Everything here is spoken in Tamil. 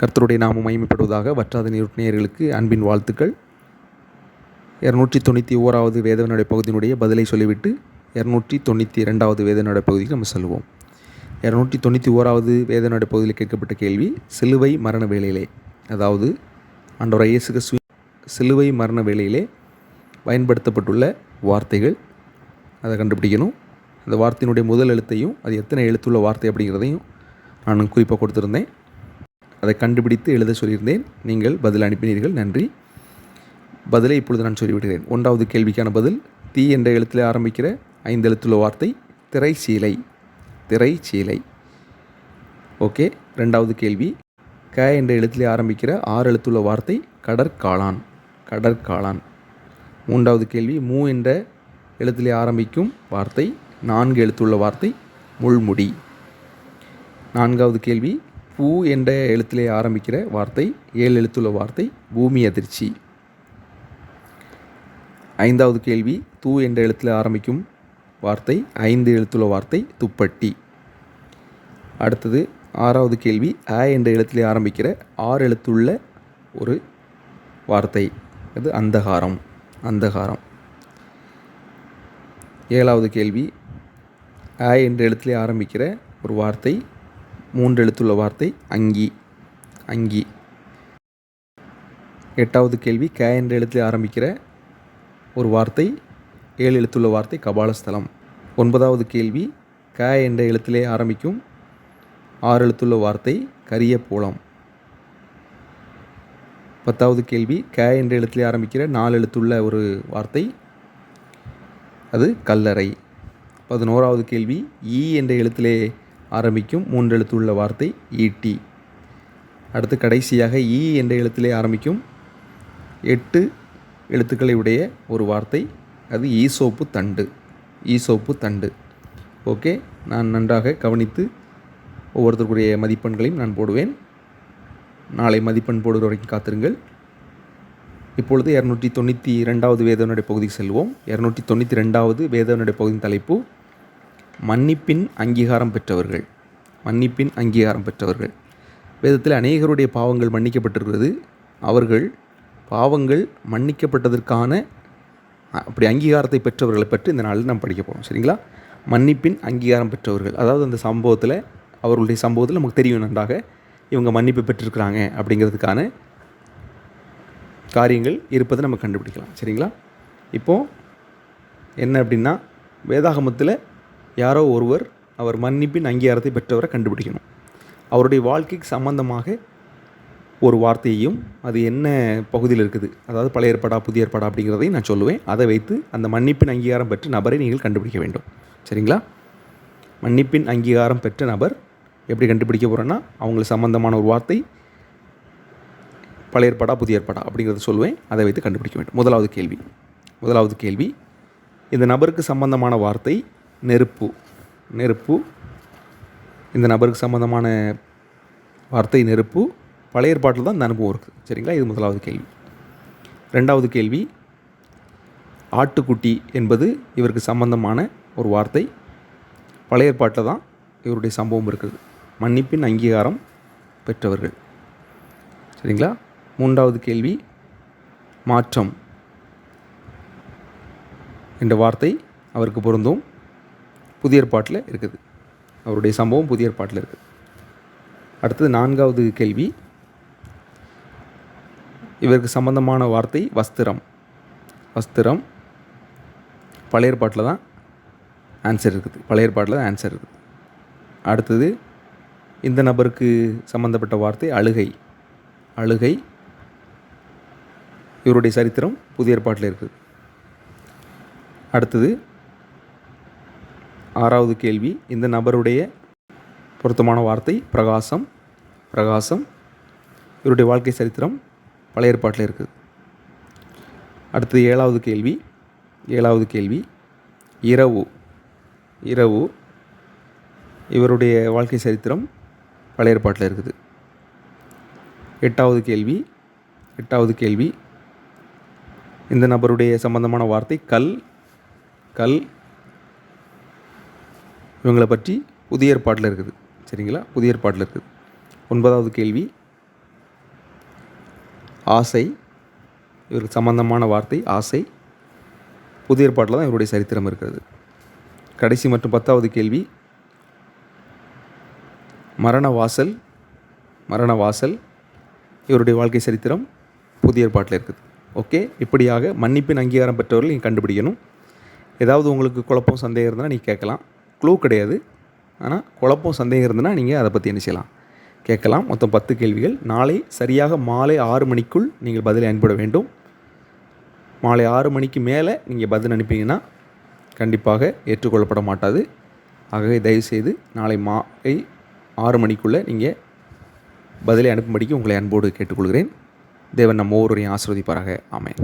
கர்த்தருடைய நாமம் மகிமைப்படுவதாக வற்றாத நேர்களுக்கு அன்பின் வாழ்த்துக்கள். இரநூற்றி தொண்ணூற்றி ஓராவது வேதவனுடைய பகுதியினுடைய பதிலை சொல்லிவிட்டு இரநூற்றி தொண்ணூற்றி ரெண்டாவது வேதனுடைய பகுதிக்கு நம்ம செல்வோம். இரநூற்றி தொண்ணூற்றி ஓராவது வேதனுடைய பகுதியில் கேட்கப்பட்ட கேள்வி சிலுவை மரண வேளையிலே அதாவது ஆண்டவர் இயேசு கிறிஸ்து சிலுவை மரண வேளையிலே பயன்படுத்தப்பட்டுள்ள வார்த்தைகள். அதை கண்டுபிடிக்கணும். அந்த வார்த்தையினுடைய முதல் எழுத்தையும் அது எத்தனை எழுத்துள்ள வார்த்தை அப்படிங்கிறதையும் நான் குறிப்பாக கொடுத்துருந்தேன். அதை கண்டுபிடித்து எழுத சொல்லியிருந்தேன். நீங்கள் பதில் அனுப்பினீர்கள். நன்றி. பதிலை இப்பொழுது நான் சொல்லிவிடுகிறேன். ஒன்றாவது கேள்விக்கான பதில் தீ என்ற எழுத்தில் ஆரம்பிக்கிற ஐந்து எழுத்துள்ள வார்த்தை திரைச்சீலை. திரைச்சீலை. ஓகே ரெண்டாவது கேள்வி. க என்ற எழுத்திலே ஆரம்பிக்கிற ஆறு எழுத்துள்ள வார்த்தை கடற்காளான். கடற்காளான். மூன்றாவது கேள்வி மூ என்ற எழுத்திலே ஆரம்பிக்கும் வார்த்தை நான்கு எழுத்துள்ள வார்த்தை முள்முடி. நான்காவது கேள்வி பூ என்ற எழுத்திலே ஆரம்பிக்கிற வார்த்தை ஏழு எழுத்துள்ள வார்த்தை பூமி அதிர்ச்சி. ஐந்தாவது கேள்வி தூ என்ற எழுத்தில் ஆரம்பிக்கும் வார்த்தை ஐந்து எழுத்துள்ள வார்த்தை துப்பட்டி. அடுத்தது ஆறாவது கேள்வி அ என்ற எழுத்தில் ஆரம்பிக்கிற ஆறு எழுத்துள்ள ஒரு வார்த்தை அது அந்தகாரம் அந்தகாரம். ஏழாவது கேள்வி அ என்ற எழுத்திலே ஆரம்பிக்கிற ஒரு வார்த்தை மூன்று எழுத்துள்ள வார்த்தை அங்கி அங்கி. எட்டாவது கேள்வி க என்ற எழுத்தில் ஆரம்பிக்கிற ஒரு வார்த்தை ஏழு எழுத்துள்ள வார்த்தை கபாலஸ்தலம். ஒன்பதாவது கேள்வி க என்ற எழுத்திலே ஆரம்பிக்கும் ஆறு எழுத்துள்ள வார்த்தை கரிய போலம். பத்தாவது கேள்வி க என்ற எழுத்திலே ஆரம்பிக்கிற நாலு எழுத்துள்ள ஒரு வார்த்தை அது கல்லறை. பதினோராவது கேள்வி ஈ என்ற எழுத்திலே ஆரம்பிக்கும். மூன்று எழுத்துள்ள வார்த்தை ஈட்டி. அடுத்து கடைசியாக ஈ என்ற எழுத்திலே ஆரம்பிக்கும். எட்டு எழுத்துக்களை உடைய ஒரு வார்த்தை அது ஈசோப்பு தண்டு. ஈசோப்பு தண்டு. ஓகே நான் நன்றாக கவனித்து ஒவ்வொருத்தருக்குரிய மதிப்பெண்களையும் நான் போடுவேன். நாளை மதிப்பெண் போடுகிற வரைக்கும் காத்திருங்கள். இப்பொழுது இரநூற்றி தொண்ணூற்றி ரெண்டாவது வேதவனுடைய பகுதிக்கு செல்வோம். இரநூற்றி தொண்ணூற்றி ரெண்டாவது வேதவனுடைய பகுதியின் தலைப்பு மன்னிப்பின் அங்கீகாரம் பெற்றவர்கள். மன்னிப்பின் அங்கீகாரம் பெற்றவர்கள். வேதத்தில் அநேகருடைய பாவங்கள் மன்னிக்கப்பட்டிருக்கிறது. அவர்கள் பாவங்கள் மன்னிக்கப்பட்டதற்கான அப்படி அங்கீகாரத்தை பெற்றவர்களை பற்றி இந்த நாளில் நாம் படிக்க போகிறோம் சரிங்களா? மன்னிப்பின் அங்கீகாரம் பெற்றவர்கள். அதாவது அந்த சம்பவத்தில் அவர்களுடைய சம்பவத்தில் நமக்கு தெரியும் நன்றாக இவங்க மன்னிப்பு பெற்றிருக்கிறாங்க அப்படிங்கிறதுக்கான காரியங்கள் இருப்பதை நம்ம கண்டுபிடிக்கலாம். சரிங்களா? இப்போது என்ன அப்படின்னா வேதாகமத்தில் யாரோ ஒருவர் அவர் மன்னிப்பின் அங்கீகாரத்தை பெற்றவரை கண்டுபிடிக்கணும். அவருடைய வாழ்க்கைக்கு சம்பந்தமாக ஒரு வார்த்தையையும் அது என்ன பகுதியில் இருக்குது அதாவது பழைய ஏற்பாடா புதிய ஏற்பாடா அப்படிங்கிறதையும் நான் சொல்லுவேன். அதை வைத்து அந்த மன்னிப்பின் அங்கீகாரம் பெற்ற நபரை நீங்கள் கண்டுபிடிக்க வேண்டும். சரிங்களா? மன்னிப்பின் அங்கீகாரம் பெற்ற நபர் எப்படி கண்டுபிடிக்க போகிறேன்னா அவங்களுக்கு சம்மந்தமான ஒரு வார்த்தை பழைய ஏற்பாடா புதிய ஏற்பாடா அப்படிங்கிறத சொல்லுவேன். அதை வைத்து கண்டுபிடிக்க வேண்டும். முதலாவது கேள்வி. முதலாவது கேள்வி. இந்த நபருக்கு சம்பந்தமான வார்த்தை நெருப்பு. நெருப்பு. இந்த நபருக்கு சம்மந்தமான வார்த்தை நெருப்பு. பழைய ஏற்பாட்டில் தான் இந்த அனுபவம் இருக்குது சரிங்களா? இது முதலாவது கேள்வி. ரெண்டாவது கேள்வி ஆட்டுக்குட்டி என்பது இவருக்கு சம்பந்தமான ஒரு வார்த்தை. பழைய ஏற்பாட்டில் தான் இவருடைய சம்பவம் இருக்குது. மன்னிப்பின் அங்கீகாரம் பெற்றவர்கள். சரிங்களா? மூன்றாவது கேள்வி மாற்றம் என்ற வார்த்தை அவருக்கு பொருந்தும். புதிய ஏற்பாட்டில் இருக்குது. அவருடைய சம்பவம் புதிய ஏற்பாட்டில் இருக்குது. அடுத்தது நான்காவது கேள்வி. இவருக்கு சம்பந்தமான வார்த்தை வஸ்திரம். வஸ்திரம் பழைய ஏற்பாட்டில் தான் ஆன்சர் இருக்குது. பழைய ஏற்பாட்டில் தான் ஆன்சர் இருக்குது. அடுத்தது இந்த நபருக்கு சம்மந்தப்பட்ட வார்த்தை அழுகை. அழுகை இவருடைய சரித்திரம் புதிய ஏற்பாட்டில் இருக்குது. அடுத்தது ஆறாவது கேள்வி. இந்த நபருடைய பொருத்தமான வார்த்தை பிரகாசம் பிரகாசம். இவருடைய வாழ்க்கை சரித்திரம் பழைய ஏற்பாட்டில் இருக்குது அடுத்தது ஏழாவது கேள்வி. ஏழாவது கேள்வி. இரவு. இரவு. இவருடைய வாழ்க்கை சரித்திரம் பழைய ஏற்பாட்டில் இருக்குது. எட்டாவது கேள்வி. எட்டாவது கேள்வி. இந்த நபருடைய சம்பந்தமான வார்த்தை கல். கல். இவங்களை பற்றி புதிய ஏற்பாட்டில் இருக்குது. சரிங்களா? புதிய ஏற்பாட்டில் இருக்குது. ஒன்பதாவது கேள்வி. ஆசை. இவருக்கு சம்பந்தமான வார்த்தை ஆசை. புதிய ஏற்பாட்டில் தான் இவருடைய சரித்திரம் இருக்கிறது. கடைசி மற்றும் பத்தாவது கேள்வி. மரண வாசல் மரண வாசல். இவருடைய வாழ்க்கை சரித்திரம் புதிய ஏற்பாட்டில் இருக்குது. ஓகே? இப்படியாக மன்னிப்பின் அங்கீகாரம் பெற்றவர்கள் நீங்கள் கண்டுபிடிக்கணும். ஏதாவது உங்களுக்கு குழப்பம் சந்தேகம் இருந்தால் நீங்கள் கேட்கலாம். க்ளூ கிடையாது. ஆனால் குழப்பம் சந்தேகம் இருந்ததுன்னா நீங்கள் அதை பற்றி என்ன செய்யலாம்? கேட்கலாம். மொத்தம் பத்து கேள்விகள். நாளை சரியாக மாலை ஆறு மணிக்குள் நீங்கள் பதிலை அனுப்பிட வேண்டும். மாலை ஆறு மணிக்கு மேலே நீங்கள் பதில் அனுப்பிங்கன்னா கண்டிப்பாக ஏற்றுக்கொள்ளப்பட மாட்டாது. ஆகவே தயவுசெய்து நாளை மாலை ஆறு மணிக்குள்ளே நீங்கள் பதிலை அனுப்பும்படிக்கு உங்களை அன்போடு கேட்டுக்கொள்கிறேன். தேவன் நம்ம ஒவ்வொருவரையும் ஆசிர்வதிப்பாராக. ஆமேன்.